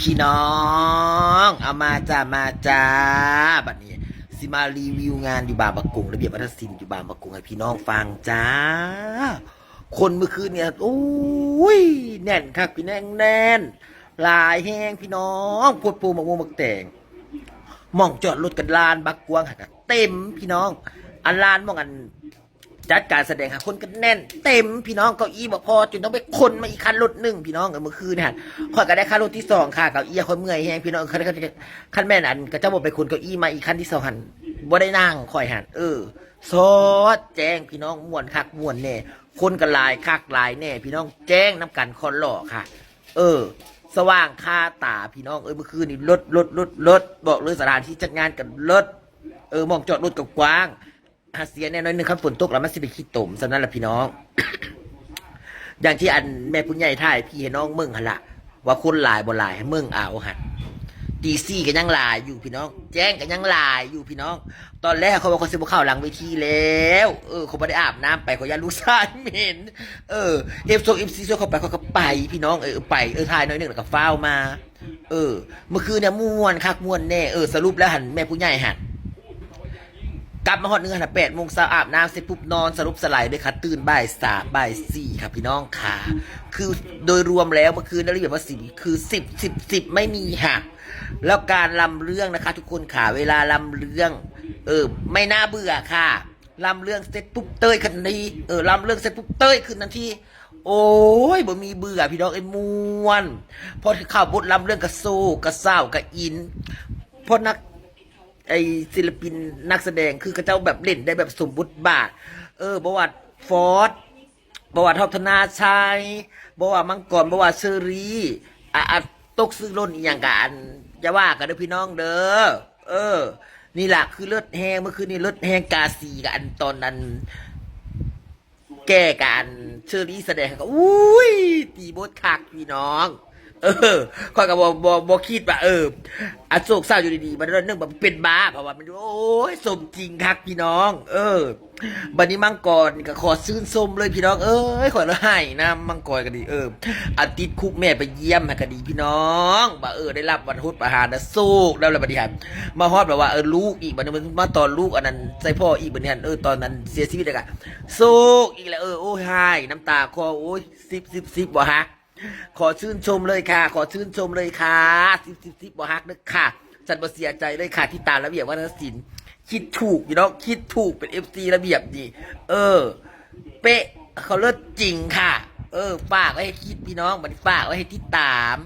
พี่น้อง เอามาจ้ามาจ้าบัดนี้สิมารีวิวงานอยู่บางประกงระเบียบวัฒนศิลป์อยู่บางประกงให้พี่น้องฟังจ้า คนเมื่อคืนเนี่ยโอ้ยแน่นครับพี่แน่งแน่นลายแห้งพี่น้องพวดปูมะม่วงมักแตงมองจอดรถกันลานบักกวางหักเต็มพี่น้อง อันลานมองอัน จัดการแสดงหาคนกันแน่น เต็มพี่น้องเก้าอี้บอกพอจนต้องไปคนมาอีกคันรถหนึ่งพี่น้องเมื่อคืนเนี่ยข่อยก็ได้ค่ารถที่สองค่ะเก้าอี้คนเมื่อยแห้งพี่น้องคันคันคันแม่นอันก็จะบอกไปคนเก้าอี้มาอีกคันที่สองหันบ่ได้นั่งข่อยหันเออซอดแจ้งพี่น้องม่วนคักม่วนแน่คนกันลายคักลายแน่พี่น้องแจ้งน้ำกันคอนหล่อค่ะ เออ สว่างคาตาพี่น้องเออเมื่อคืนนี่รถรถรถรถบอกเลยสถานที่จัดงานกันรถเออมองจอดรถกับกว้าง หาเสียแน่นอนหนึ่งครับฝนตกแล้วมันสิไปขี้ตมสำนั้นแหละพี่น้อง อย่างที่อันแม่ผู้ใหญ่ท่ายพี่ให้น้องเมืองหันละว่าคนหลายบ่หลายให้เมืองเอาหันดีซี่ก็ยังหลายอยู่พี่น้อง แจ้งก็ยังหลายอยู่พี่น้อง ตอนแรกเขาบอกเขาสิบเข้าวหลังเวทีแล้ว เออเขาไม่ได้อาบน้ำไปเขายาลูกชายเหม็นเออเอฟโซเอฟซีโซเขาไปเขาก็ไปพี่น้องเออไปเออทายน้อยหนึ่งแล้วก็ฟ้ามา เออ เมื่อคืนเนี่ยม่วนคักม่วนแน่เออสรุปแล้วหันแม่ผู้ใหญ่หัน กลับมาหอดเนื้อหันแปดโมงเช้าอาบน้ำเสร็จปุ๊บนอนสรุปสลายด้วยค่ะ ตื่นบ่ายสามบ่ายสี่ครับพี่น้องค่ะ คือโดยรวมแล้วเมื่อคืนได้ระเบียบว่าสิบคือสิบสิบสิบไม่มีหักแล้วการลำเรื่องนะคะ ทุกคนค่ะ เวลาลำเรื่อง เออ ไม่น่าเบื่อค่ะลำเรื่องเสร็จปุ๊บเต้ยคันนี้เออลำเรื่องเสร็จปุ๊บเต้ยขึ้นทันทีโอ้ยบ่มีเบื่อพี่น้องไอ้มวนพอข่าวบทลำเรื่องกระโซกระเศร้ากระอินพราะนัก ไอศิลปินนักแสดงคือเขาเจ้าแบบเล่นได้แบบสมบุติบาท เออประวัติฟอร์ดประวัติทอปธนาชัยประวัติมังกรประวัติเชอรีอะตกซื้อล้นอย่างกันจะว่ากันเด้อพี่น้องเด้อเออ นี่แหละคือเลือดแห้งเมื่อคืนนี้เลือดแห้งกาซีกับอันตอนนั้น แก้กันเชอรี่แสดงก็อุ้ยตีบดคักพี่น้อง เออข้อยก็บอบอบอคิดว่าเอออันโศกเศร้าอยู่ดีๆมันเรื่องแบบเป็นบ้าเพราะว่ามันโอ้ยสมจริงคักพี่น้อง เออบันนี้มังกรก็ขอซื้นส้มเลยพี่น้องเอ้ยขอละให้นะมังกรก็ดีเอออาทิตย์คุกแม่ไปเยี่ยมให้ก็ดีพี่น้องบ่าเออได้รับวันพุธประหารนะสู้แล้วละบัดนี้ครับมาฮอดแบบว่าเออลูกอีกบัดนี้มันมาตอนลูกอันนั้นใส่พ่ออีกบัดนี้เออตอนนั้นเสียชีวิตเลยกันสู้อีกแล้วเออโอ้ยให้น้ำตาคอโอ้ยสิบสิบสิบบ่ฮะ ขอชื่นชมเลยค่ะ ขอชื่นชมเลยค่ะสิบสิบสิบบอฮักนะค่ะฉันบ่เสียใจเลยค่ะ ที่ตามระเบียบวัฒนศิลป์คิดถูกอยู่เนาะคิดถูกเป็นเอฟซีระเบียบดีเออ เป๊ะเขาเลิศจริงค่ะ เออฝากไว้ให้คิดพี่น้องมันฝากไว้ให้ที่ตาม